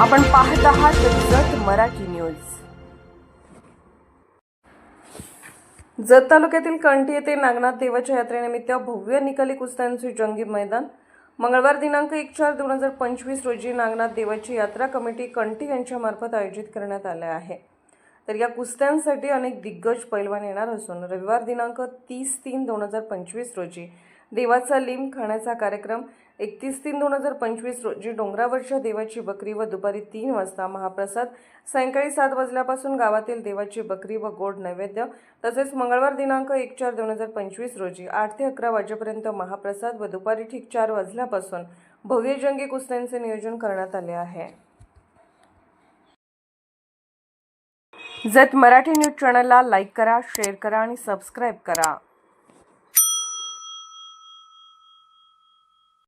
आपण पाहत आहात जत मराठी न्यूज. जत तालुक्यातील कंठी येथे नागनाथ देवाच्या यात्रेनिमित्त भव्य निकाली कुस्त्यांचे जंगी मैदान. मंगळवार दिनांक एक चार दोन हजार पंचवीस रोजी नागनाथ देवाची यात्रा कमिटी कंठी यांच्यामार्फत आयोजित करण्यात आले आहे. तर या कुस्त्यांसाठी अनेक दिग्गज पैलवान येणार असून रविवार दिनांक तीस तीन दोन हजार पंचवीस रोजी देवाचा लिंब खाण्याचा कार्यक्रम एकतीस तीन दोन हजार पंचवीस रोजी डोंगरावरच्या देवाची बकरी व दुपारी तीन वाजता महाप्रसाद सायंकाळी सात वाजल्यापासून गावातील देवाची बकरी व गोड नैवेद्य तसेच मंगळवार दिनांक एक चार दोन हजार पंचवीस रोजी आठ ते अकरा वाजेपर्यंत महाप्रसाद व दुपारी ठीक चार वाजल्यापासून भव्य जंगी कुस्त्यांचे नियोजन करण्यात आले आहे. जत मराठी न्यूज चॅनलला लाईक करा शेअर करा आणि सबस्क्राईब करा.